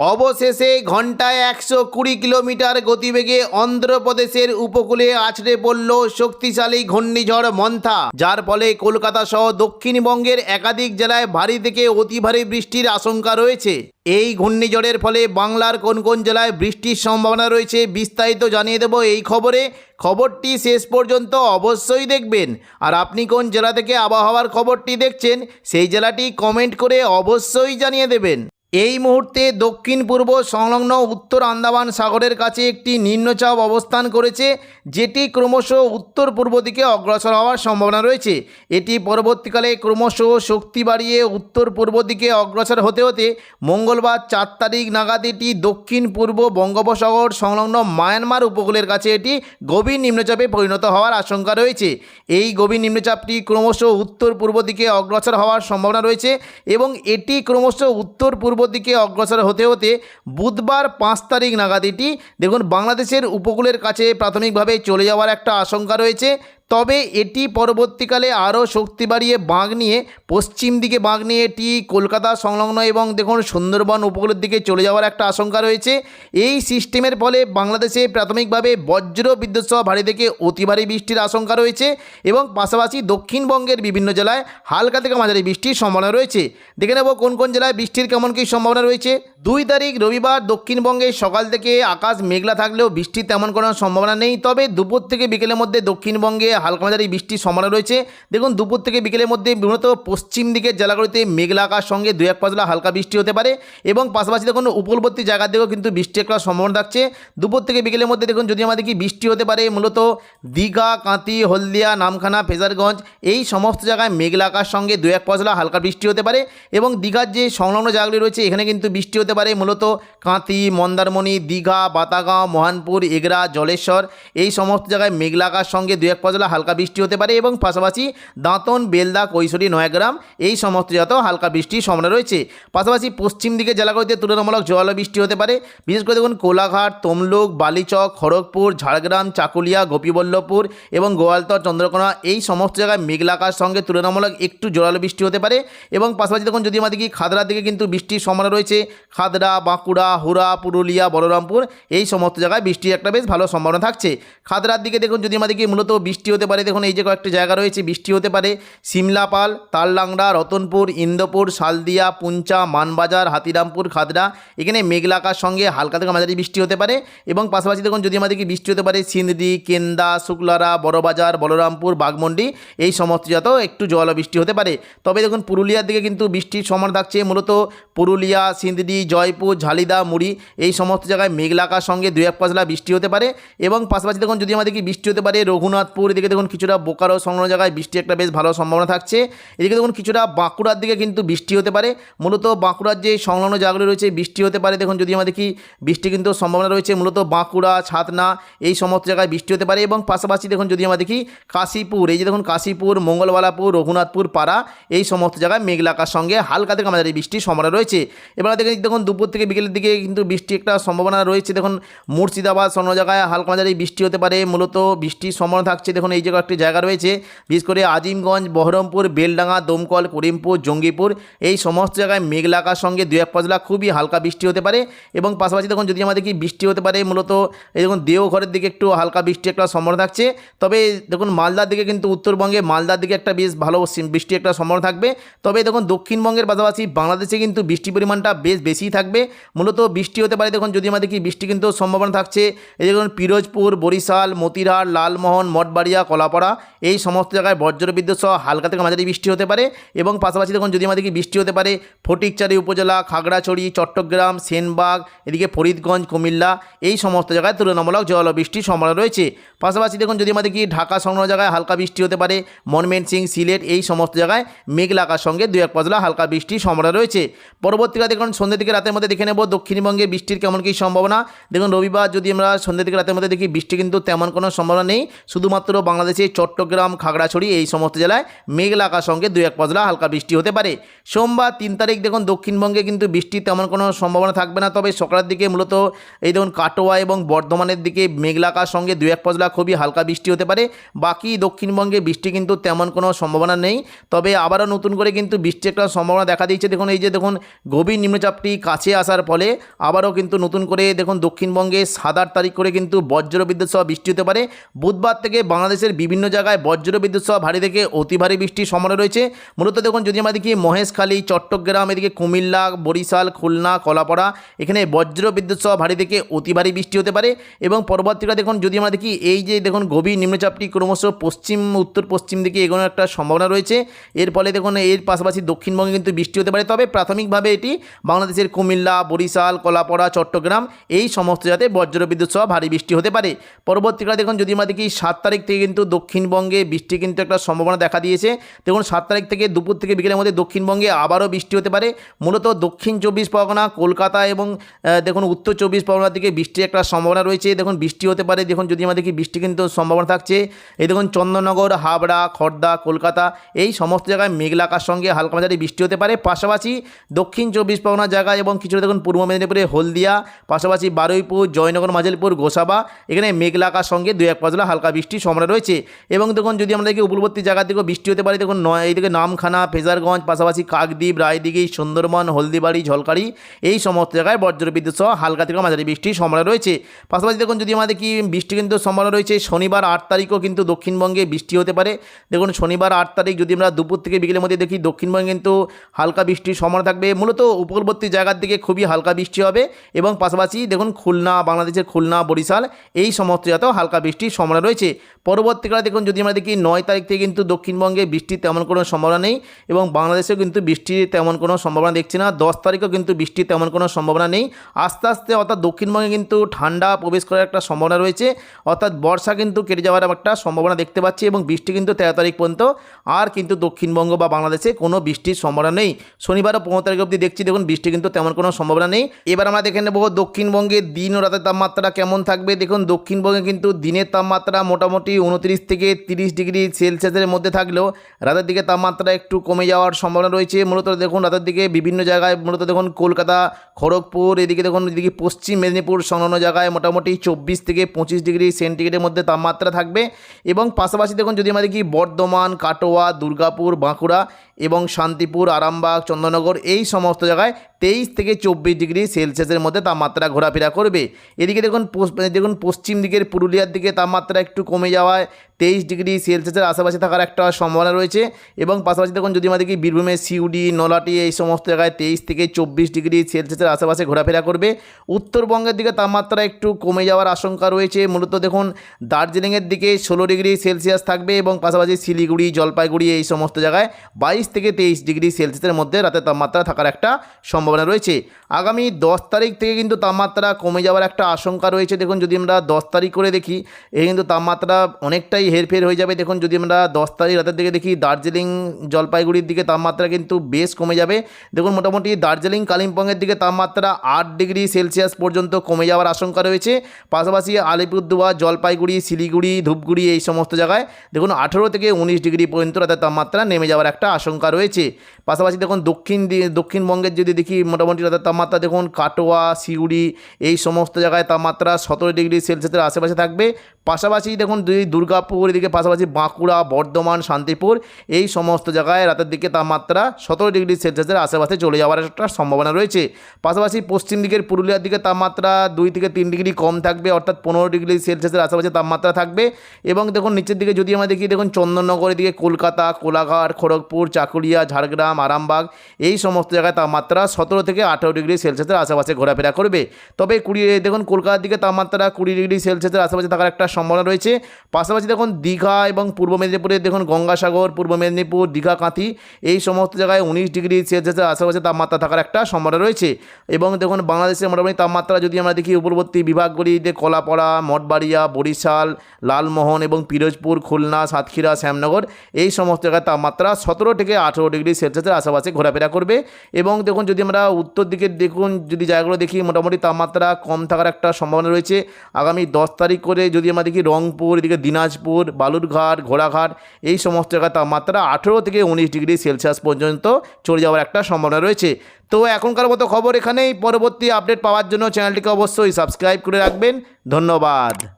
অবশেষে ঘন্টায় একশো কুড়ি কিলোমিটার গতিবেগে অন্ধ্রপ্রদেশের উপকূলে আছড়ে পড়ল শক্তিশালী ঘূর্ণিঝড় মন্থা, যার ফলে কলকাতা সহ দক্ষিণবঙ্গের একাধিক জেলায় ভারী থেকে অতি ভারী বৃষ্টির আশঙ্কা রয়েছে। এই ঘূর্ণিঝড়ের ফলে বাংলার কোন কোন জেলায় বৃষ্টির সম্ভাবনা রয়েছে বিস্তারিত জানিয়ে দেব এই খবরে। খবরটি শেষ পর্যন্ত অবশ্যই দেখবেন। আর আপনি কোন জেলা থেকে আবহাওয়ার খবরটি দেখছেন, সেই জেলাটি কমেন্ট করে অবশ্যই জানিয়ে দেবেন। এই মুহূর্তে দক্ষিণ পূর্ব সংলগ্ন উত্তর আন্দামান সাগরের কাছে একটি নিম্নচাপ অবস্থান করেছে, যেটি ক্রমশ উত্তর পূর্ব দিকে অগ্রসর হওয়ার সম্ভাবনা রয়েছে। এটি পরবর্তীকালে ক্রমশ শক্তি বাড়িয়ে উত্তর পূর্ব দিকে অগ্রসর হতে হতে মঙ্গলবার চার তারিখ নাগাদ এটি দক্ষিণ পূর্ব বঙ্গোপসাগর সংলগ্ন মায়ানমার উপকূলের কাছে এটি গভীর নিম্নচাপে পরিণত হওয়ার আশঙ্কা রয়েছে। এই গভীর নিম্নচাপটি ক্রমশ উত্তর পূর্ব দিকে অগ্রসর হওয়ার সম্ভাবনা রয়েছে এবং এটি ক্রমশ উত্তর পূর্ব দিকে অগ্রসর হতে হতে বুধবার পাঁচ তারিখ নাগাদ এটি, দেখুন, বাংলাদেশের উপকূলের কাছে প্রাথমিকভাবে চলে যাওয়ার একটা আশঙ্কা রয়েছে। তবে এটি পরবর্তীকালে আরও শক্তি বাড়িয়ে বাঁক নিয়ে পশ্চিম দিকে বাঁক নিয়ে এটি কলকাতা সংলগ্ন এবং দেখুন সুন্দরবন উপকূলের দিকে চলে যাওয়ার একটা আশঙ্কা রয়েছে। এই সিস্টেমের ফলে বাংলাদেশে প্রাথমিকভাবে বজ্র বিদ্যুৎ সহ ভারী থেকে অতি ভারী বৃষ্টির আশঙ্কা রয়েছে এবং পাশাপাশি দক্ষিণবঙ্গের বিভিন্ন জেলায় হালকা থেকে মাঝারি বৃষ্টির সম্ভাবনা রয়েছে। দেখে নেব কোন কোন জেলায় বৃষ্টির কেমন কী সম্ভাবনা রয়েছে। দুই তারিখ রবিবার দক্ষিণবঙ্গে সকাল থেকে আকাশ মেঘলা থাকলেও বৃষ্টির তেমন কোনো সম্ভাবনা নেই, তবে দুপুর থেকে বিকেলের মধ্যে দক্ষিণবঙ্গে হালকা মাঝারি বৃষ্টির সম্ভাবনা রয়েছে। দেখুন, দুপুর থেকে বিকেলের মধ্যে মূলত পশ্চিম দিকের জেলাগুলিতে মেঘলা আকাশ, সঙ্গে দু এক পাঁচলা হালকা বৃষ্টি হতে পারে এবং পাশাপাশি দেখুন, উপকূলবর্তী জায়গার দিকেও কিন্তু বৃষ্টি একটা সম্ভাবনা থাকছে। দুপুর থেকে বিকেলের মধ্যে দেখুন, যদি আমাদের কি বৃষ্টি হতে পারে, মূলত দীঘা কাঁতি হলদিয়া, নামখানা, ফেজারগঞ্জ, এই সমস্ত জায়গায় মেঘলা আকাশ, সঙ্গে দু এক পশলা হালকা বৃষ্টি হতে পারে এবং দীঘার যে সংলগ্ন জায়গাগুলি রয়েছে, এখানে কিন্তু বৃষ্টি হতে পারে মূলত কাঁতি মন্দারমণি, দীঘা, বাতাগাঁও, মহানপুর, এগরা, জলেশ্বর। এই সমস্ত জায়গায় মেঘলা আকাশ সঙ্গে দু এক পশলা হালকা বৃষ্টি হতে পারে এবং পাশাপাশি দাঁতন, বেলদা, কৈশোরী, নয়াগ্রাম এই সমস্ত জায়গাতেও হালকা বৃষ্টির সম্ভাবনা রয়েছে। পাশাপাশি পশ্চিম দিকে জেলাগুলিতে তুলনামূলক জল বৃষ্টি হতে পারে। বিশেষ করে দেখুন কোলাঘাট, তমলুক, বালিচক, খড়গপুর, ঝাড়গ্রাম, চাকুলিয়া, গোপীবল্লভপুর এবং গোয়ালতর, চন্দ্রকোনা এই সমস্ত জায়গায় মেঘলাকার সঙ্গে তুলনামূলক একটু জোরালো বৃষ্টি হতে পারে। এবং পাশাপাশি দেখুন যদি আমাদের কি খাদড়ার দিকে কিন্তু বৃষ্টির সম্ভাবনা রয়েছে খাদড়া বাঁকুড়া হুরা পুরুলিয়া, বলরামপুর, এই সমস্ত জায়গায় বৃষ্টির একটা বেশ ভালো সম্ভাবনা থাকছে। খাদড়ার দিকে দেখুন, যদি আমাদের কি মূলত বৃষ্টি হতে পারে, দেখুন এই যে কয়েকটি জায়গা রয়েছে, বৃষ্টি হতে পারে। সিমলাপাল, তাললাংড়া, রতনপুর, ইন্দোপুর, শালদিয়া, পুঞ্চা, মানবাজার, হাতিরামপুর খাদড়া এখানে মেঘলাকার সঙ্গে হালকা থেকে মাঝারি বৃষ্টি হতে পারে। এবং পাশাপাশি দেখুন, যদি আমাদের কি বৃষ্টি হতে পারে, সিন্দি, কেন্দা, শুক্লারা, বড়বাজার, বলরামপুর বাগমন্ডি এই সমস্ত জাতেও একটু জল বৃষ্টি হতে পারে। তবে দেখুন, পুরুলিয়ার দিকে কিন্তু বৃষ্টির সমান থাকছে। মূলত পুরুলিয়া, সিন্দি জয়পুর, ঝালিদা, মুড়ি এই সমস্ত জায়গায় মেঘলাকার সঙ্গে দু এক পাঁচলা বৃষ্টি হতে পারে এবং পাশাপাশি দেখুন যদি আমাদের কি বৃষ্টি হতে পারে, রঘুনাথপুর এদিকে দেখুন কিছুটা বোকারো সংলগ্ন জায়গায় বৃষ্টি একটা বেশ ভালো সম্ভাবনা থাকছে। এদিকে দেখুন কিছুটা বাঁকুড়ার দিকে কিন্তু বৃষ্টি হতে পারে। মূলত বাঁকুড়ার যে সংলগ্ন জায়গাগুলো রয়েছে বৃষ্টি হতে পারে। দেখুন যদি আমাদের কি বৃষ্টি কিন্তু সম্ভাবনা রয়েছে, মূলত বাঁকুড়া, ছাতনা এই সমস্ত জায়গায় বৃষ্টি হতে পারে এবং পাশাপাশি দেখুন যদি আমরা দেখি কাশীপুর, এই যে দেখুন কাশীপুর, মঙ্গলবালাপুর, রঘুনাথপুর, পাড়া এই সমস্ত জায়গায় মেঘলাকার সঙ্গে হালকা থেকে মাঝারি বৃষ্টির সম্ভাবনা রয়েছে। এবার দেখেন দেখুন দুপুর থেকে বিকেলের দিকে কিন্তু বৃষ্টি একটা সম্ভাবনা রয়েছে। দেখুন মুর্শিদাবাদ অন্য জায়গায় হালকা মাঝারি বৃষ্টি হতে পারে। মূলত বৃষ্টির সম্ভাবনা থাকছে। দেখুন এই জায়গায় একটি জায়গা রয়েছে, বিশেষ করে আজিমগঞ্জ, বহরমপুর, বেলডাঙ্গা, দমকল, করিমপুর, জঙ্গিপুর, এই সমস্ত জায়গায় মেঘলা আকাশ সঙ্গে দু এক পাঁচলা খুবই হালকা বৃষ্টি হতে পারে। এবং পাশাপাশি দেখুন যদি আমাদের কি বৃষ্টি হতে পারে, মূলত এই দেখুন দেওঘরের দিকে একটু হালকা বৃষ্টি একটা সম্ভাবনা থাকছে। তবে দেখুন মালদার দিকে কিন্তু উত্তরবঙ্গে মালদার দিকে একটা বেশ ভালো বৃষ্টি একটা সম্ভাবনা থাকবে। তবে দেখুন দক্ষিণবঙ্গের পাশাপাশি বাংলাদেশে কিন্তু বৃষ্টি পরিমাণটা বেশ থাকবে। মূলত বৃষ্টি হতে পারে, দেখুন, যদি আমাদের কি বৃষ্টি কিন্তু সম্ভাবনা থাকছে, এই দেখুন, পিরোজপুর, বরিশাল মতিরহাট লালমোহন, মঠবাড়িয়া, কলাপাড়া, এই সমস্ত জায়গায় বজ্রবিদ্যুৎ সহ হালকা থেকে মাঝারি বৃষ্টি হতে পারে এবং পাশাপাশি দেখুন, যদি আমাদের কি বৃষ্টি হতে পারে, ফটিকচারি উপজেলা, খাগড়াছড়ি, চট্টগ্রাম, সেনবাগ, এদিকে ফরিদগঞ্জ, কুমিল্লা, এই সমস্ত জায়গায় তুলনামূলক জল বৃষ্টির সম্ভাবনা রয়েছে। পাশাপাশি দেখুন, যদি আমাদের কি ঢাকা সংলগ্ন জায়গায় হালকা বৃষ্টি হতে পারে মনমেন সিং সিলেট, এই সমস্ত জায়গায় মেঘলা আকাশ সঙ্গে দু এক পাঁচলা হালকা বৃষ্টির সম্ভাবনা রয়েছে। পরবর্তীকালে দেখুন সন্ধ্যে থেকে রাতের মধ্যে দেখে নেব। দক্ষিণবঙ্গে বৃষ্টির কেমন কী সম্ভাবনা? দেখুন, রবিবার যদি আমরা সন্ধ্যে থেকে রাতের মধ্যে দেখি, বৃষ্টি কিন্তু তেমন কোনো সম্ভাবনা নেই। শুধুমাত্র বাংলাদেশে চট্টগ্রাম, খাগড়াছড়ি এই সমস্ত জেলায় মেঘলা আকাশ সঙ্গে দু এক পাঁচলা হালকা বৃষ্টি হতে পারে। সোমবার তিন তারিখ দেখুন, দক্ষিণবঙ্গে কিন্তু বৃষ্টির তেমন কোনো সম্ভাবনা থাকবে না। তবে সকালের দিকে মূলত এই দেখুন, কাটোয়া এবং বর্ধমানের দিকে মেঘলা আকাশ সঙ্গে দু এক পাঁচলা খুবই হালকা বৃষ্টি হতে পারে। বাকি দক্ষিণবঙ্গে বৃষ্টি কিন্তু তেমন কোনো সম্ভাবনা নেই। তবে আবারও নতুন করে কিন্তু বৃষ্টি একটা সম্ভাবনা দেখা দিচ্ছে দেখুন, এই যে দেখুন, গভীর নিম্নচাপটি কাছে আসার ফলে আবারও কিন্তু নতুন করে দেখুন দক্ষিণবঙ্গে সাত আট তারিখ করে কিন্তু বজ্র বিদ্যুৎ সহ বৃষ্টি হতে পারে। বুধবার থেকে বাংলাদেশের বিভিন্ন জায়গায় বজ্র বিদ্যুৎ সহ ভারী থেকে অতি ভারী বৃষ্টির সম্ভাবনা রয়েছে। মূলত দেখুন যদি আমরা দেখি মহেশখালী, চট্টগ্রাম, এদিকে কুমিল্লা, বরিশাল, খুলনা, কলাপাড়া, এখানে বজ্র বিদ্যুৎ সহ ভারী থেকে অতি ভারী বৃষ্টি হতে পারে এবং পরবর্তীকালে দেখুন যদি আমরা দেখি এই যে দেখুন গভীর নিম্নচাপটি ক্রমশ পশ্চিম, উত্তর, পশ্চিম দিকে এগোনোর একটা সম্ভাবনা রয়েছে। এর ফলে দেখুন এর পাশাপাশি দক্ষিণবঙ্গে কিন্তু বৃষ্টি হতে পারে। তবে প্রাথমিকভাবে এটি বাংলাদেশের কুমিল্লা, বরিশাল, কলাপাড়া, চট্টগ্রাম এই সমস্ত জায়গাতে বজ্র বিদ্যুৎ সহ ভারী বৃষ্টি হতে পারে। পরবর্তীকালে দেখুন, যদি আমরা দেখি সাত তারিখ থেকে কিন্তু দক্ষিণবঙ্গে বৃষ্টি কিন্তু একটা সম্ভাবনা দেখা দিয়েছে। দেখুন, সাত তারিখ থেকে দুপুর থেকে বিকেলের মধ্যে দক্ষিণবঙ্গে আবারও বৃষ্টি হতে পারে। মূলত দক্ষিণ চব্বিশ পরগনা, কলকাতা এবং দেখুন, উত্তর চব্বিশ পরগনার দিকে বৃষ্টির একটা সম্ভাবনা রয়েছে। দেখুন, বৃষ্টি হতে পারে। দেখুন, যদি আমরা দেখি বৃষ্টি কিন্তু সম্ভাবনা থাকছে। এই দেখুন, চন্দননগর, হাবড়া খড়দা কলকাতা এই সমস্ত জায়গায় মেঘলা আকাশ সঙ্গে হালকা মাঝারি বৃষ্টি হতে পারে। পাশাপাশি দক্ষিণ চব্বিশ পরগনার জায়গায় এবং কিছুটা দেখুন পূর্ব মেদিনীপুরে হলদিয়া, পাশাপাশি বারুইপুর, জয়নগর মাজালপুর গোসাবা, এখানে মেঘলা সঙ্গে দু এক পাঁচলা হালকা বৃষ্টির সম্ভাবনা রয়েছে। এবং দেখুন যদি আমরা দেখি উপকূলবর্তী জায়গা থেকেও বৃষ্টি হতে পারে, দেখুন নয় এইদিকে নামখানা, ফেজারগঞ্জ, পাশাপাশি কাকদ্বীপ, রায়দিঘি, সুন্দরবন, হলদিবাড়ি, ঝলকারি, এই সমস্ত জায়গায় বজ্রবিদ্যুৎ সহ হালকা থেকে মাঝারি বৃষ্টির সম্ভাবনা রয়েছে। পাশাপাশি দেখুন যদি আমাদের কি বৃষ্টি কিন্তু সম্ভাবনা রয়েছে, শনিবার আট তারিখও কিন্তু দক্ষিণবঙ্গে বৃষ্টি হতে পারে। দেখুন শনিবার আট তারিখ যদি আমরা দুপুর থেকে বিকেলের মধ্যে দেখি, দক্ষিণবঙ্গে কিন্তু হালকা বৃষ্টির সম্ভাবনা থাকবে। মূলত উপকূলবর্তী জায়গার দিকে খুবই হালকা বৃষ্টি হবে এবং পাশাপাশি দেখুন খুলনা, বাংলাদেশের খুলনা, বরিশাল এই সমস্ত জায়গাতেও হালকা বৃষ্টির সম্ভাবনা রয়েছে। পরবর্তীকালে দেখুন যদি আমরা দেখি নয় তারিখ থেকে কিন্তু দক্ষিণবঙ্গে বৃষ্টির তেমন কোনো সম্ভাবনা নেই এবং বাংলাদেশেও কিন্তু বৃষ্টির তেমন কোনো সম্ভাবনা দেখছি না। দশ তারিখেও কিন্তু বৃষ্টির তেমন কোনো সম্ভাবনা নেই। আস্তে আস্তে অর্থাৎ দক্ষিণবঙ্গে কিন্তু ঠান্ডা প্রবেশ করার একটা সম্ভাবনা রয়েছে। অর্থাৎ বর্ষা কিন্তু কেটে যাওয়ার একটা সম্ভাবনা দেখতে পাচ্ছি এবং বৃষ্টি কিন্তু তেরো তারিখ পর্যন্ত আর কিন্তু দক্ষিণবঙ্গ বা বাংলাদেশে কোনো বৃষ্টির সম্ভাবনা নেই। শনিবার ও পনেরো তারিখ অবধি দেখছি, দেখুন বৃষ্টি কিন্তু তেমন কোনো সম্ভাবনা নেই। এবার আমরা দেখে নেব দক্ষিণবঙ্গের দিন ও রাতের তাপমাত্রা কেমন থাকবে। দেখুন, দক্ষিণবঙ্গে কিন্তু দিনের তাপমাত্রা মোটামুটি উনত্রিশ থেকে তিরিশ ডিগ্রি সেলসিয়াসের মধ্যে থাকলেও রাতের দিকে তাপমাত্রা একটু কমে যাওয়ার সম্ভাবনা রয়েছে। মূলত দেখুন, রাতের দিকে বিভিন্ন জায়গায়, মূলত দেখুন কলকাতা, খড়গপুর, এদিকে দেখুন, এদিকে পশ্চিম মেদিনীপুর সংলগ্ন জায়গায় মোটামুটি চব্বিশ থেকে পঁচিশ ডিগ্রি সেন্টিগ্রেডের মধ্যে তাপমাত্রা থাকবে। এবং পাশাপাশি দেখুন, যদি আমরা দেখি বর্ধমান, কাটোয়া, দুর্গাপুর, বাঁকুড়া এবং শান্তিপুর, আরামবাগ চন্দননগর এই সমস্ত জায়গায় তেইশ থেকে চব্বিশ ডিগ্রি সেলসিয়াসের মধ্যে তাপমাত্রা ঘোরাফেরা করবে। এদিকে দেখুন পস- দেখুন পশ্চিম দিকের পুরুলিয়ার দিকে তাপমাত্রা একটু কমে যাওয়ায় তেইশ ডিগ্রি সেলসিয়াসের আশেপাশে থাকার একটা সম্ভাবনা রয়েছে এবং পাশাপাশি দেখুন যদি আমরা দেখি বীরভূমের সিউডি নলাটি এই সমস্ত জায়গায় তেইশ থেকে চব্বিশ ডিগ্রি সেলসিয়াসের আশেপাশে ঘোরাফেরা করবে। উত্তরবঙ্গের দিকে তাপমাত্রা একটু কমে যাওয়ার আশঙ্কা রয়েছে। মূলত দেখুন দার্জিলিংয়ের দিকে ষোলো ডিগ্রি সেলসিয়াস থাকবে এবং পাশাপাশি শিলিগুড়ি, জলপাইগুড়ি এই সমস্ত জায়গায় বাইশ থেকে তেইশ ডিগ্রি সেলসিয়াসের মধ্যে রাতের তাপমাত্রা থাকার একটা সম্ভাবনা রয়েছে। আগামী দশ তারিখ থেকে কিন্তু তাপমাত্রা কমে যাওয়ার একটা আশঙ্কা রয়েছে। দেখুন যদি আমরা দশ তারিখ করে দেখি এই কিন্তু তাপমাত্রা অনেকটাই হেরফের হয়ে যাবে। দেখুন, যদি আমরা দশ তারিখ রাতের দিকে দেখি, দার্জিলিং জলপাইগুড়ির দিকে তাপমাত্রা কিন্তু বেশ কমে যাবে। দেখুন, মোটামুটি দার্জিলিং, কালিম্পংয়ের দিকে তাপমাত্রা আট ডিগ্রি সেলসিয়াস পর্যন্ত কমে যাওয়ার আশঙ্কা রয়েছে। পাশাপাশি আলিপুরদুয়ার, জলপাইগুড়ি, শিলিগুড়ি, ধূপগুড়ি এই সমস্ত জায়গায় দেখুন, আঠেরো থেকে উনিশ ডিগ্রি পর্যন্ত রাতের তাপমাত্রা নেমে যাওয়ার একটা আশঙ্কা রয়েছে। পাশাপাশি দেখুন, দক্ষিণ দক্ষিণবঙ্গের যদি দেখি, মোটামুটি রাতের তাপমাত্রা দেখুন, কাটোয়া সিউড়ি এই সমস্ত জায়গায় তাপমাত্রা সতেরো ডিগ্রি সেলসিয়াসের আশেপাশে থাকবে। পাশাপাশি দেখুন দুই দুর্গাপুর এদিকে পাশাপাশি বাঁকুড়া, বর্ধমান, শান্তিপুর এই সমস্ত জায়গায় রাতের দিকে তাপমাত্রা সতেরো ডিগ্রি সেলসিয়াসের আশেপাশে চলে যাওয়ার একটা সম্ভাবনা রয়েছে। পাশাপাশি পশ্চিম দিকের পুরুলিয়ার দিকে তাপমাত্রা দুই থেকে তিন ডিগ্রি কম থাকবে, অর্থাৎ পনেরো ডিগ্রি সেলসিয়াসের আশেপাশে তাপমাত্রা থাকবে। এবং দেখুন, নিচের দিকে যদি আমরা দেখি, দেখুন, চন্দননগরের দিকে কলকাতা, কোলাঘাট, খড়গপুর, চাকুলিয়া, ঝাড়গ্রাম, আরামবাগ এই সমস্ত জায়গায় তাপমাত্রা সতেরো থেকে আঠেরো ডিগ্রি সেলসিয়াসের আশেপাশে ঘোরাফেরা করবে। তবে কুড়ি, দেখুন, কলকাতার দিকে তাপমাত্রা কুড়ি ডিগ্রি সেলসিয়াসের আশেপাশে থাকার একটা সম্ভাবনা রয়েছে। পাশাপাশি দেখুন দীঘা এবং পূর্ব মেদিনীপুরে, দেখুন গঙ্গাসাগর, পূর্ব মেদিনীপুর, দীঘা, কাঁথি, এই সমস্ত জায়গায় উনিশ ডিগ্রি সেলসিয়াসের আশেপাশে তাপমাত্রা থাকার একটা সম্ভাবনা রয়েছে। এবং দেখুন বাংলাদেশের মোটামুটি তাপমাত্রা যদি আমরা দেখি, উপরবর্তী বিভাগগুলিতে কলাপাড়া, মঠবাড়িয়া, বরিশাল, লালমোহন এবং পিরোজপুর, খুলনা, সাতক্ষীরা, শ্যামনগর, এই সমস্ত জায়গায় তাপমাত্রা সতেরো থেকে আঠেরো ডিগ্রি সেলসিয়াসের আশেপাশে ঘোরাফেরা করবে। এবং দেখুন যদি আমরা উত্তর দিকে দেখুন, যদি জায়গাগুলো দেখি, মোটামুটি তাপমাত্রা কম থাকার একটা সম্ভাবনা রয়েছে। আগামী দশ তারিখ করে যদি আমরা দেখি, রংপুর, এদিকে দিনাজপুর বালুরঘাট ঘোড়াঘাট এই সমস্ত জায়গায় তাপমাত্রা আঠেরো থেকে উনিশ ডিগ্রি সেলসিয়াস পর্যন্ত চলে যাওয়ার একটা সম্ভাবনা রয়েছে। তো এখনকার মতো খবর এখানেই। পরবর্তী আপডেট পাওয়ার জন্য চ্যানেলটিকে অবশ্যই সাবস্ক্রাইব করে রাখবেন। ধন্যবাদ।